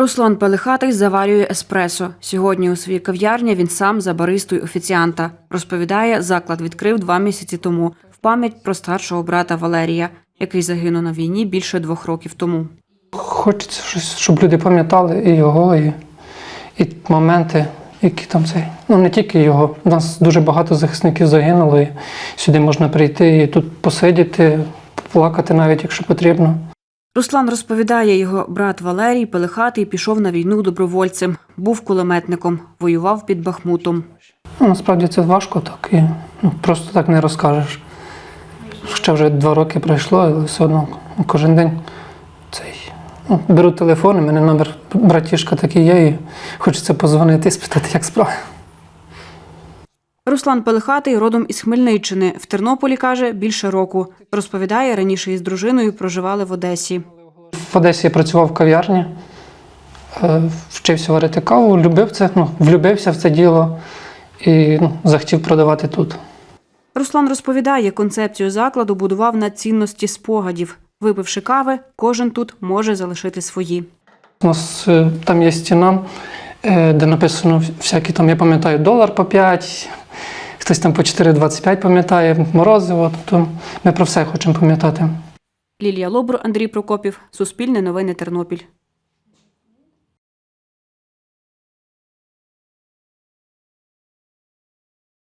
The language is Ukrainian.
Руслан Пелихатий заварює еспресо. Сьогодні у своїй кав'ярні він сам за баристою офіціанта. Розповідає, заклад відкрив два місяці тому в пам'ять про старшого брата Валерія, який загинув на війні більше двох років тому. Хочеться щось, щоб люди пам'ятали і його, і, і моменти, які там цей. Ну не тільки його. У нас дуже багато захисників загинуло. І сюди можна прийти і тут посидіти, плакати навіть, якщо потрібно. Руслан розповідає, його брат Валерій Пелихатий пішов на війну добровольцем, був кулеметником, воював під Бахмутом. Ну, насправді це важко так і ну, просто так не розкажеш. Ще вже два роки пройшло, але все одно кожен день цей. Ну, беру телефон, в мене номер братішка такий є, і хочеться позвонити і спитати, як справи. Руслан Пелихатий родом із Хмельниччини. В Тернополі каже більше року. Розповідає, раніше із дружиною проживали в Одесі. В Одесі я працював в кав'ярні, е, вчився варити каву, любив це, ну, влюбився в це діло і ну, захотів продавати тут. Руслан розповідає, концепцію закладу будував на цінності спогадів. Випивши кави, кожен тут може залишити свої. У нас е, там є стіна, е, де написано всякі там, я пам'ятаю, долар по 5, хтось там по 4,25 пам'ятає, морозиво. Тобто ми про все хочемо пам'ятати. Лілія Лобур, Андрій Прокопів, Суспільне новини Тернопіль.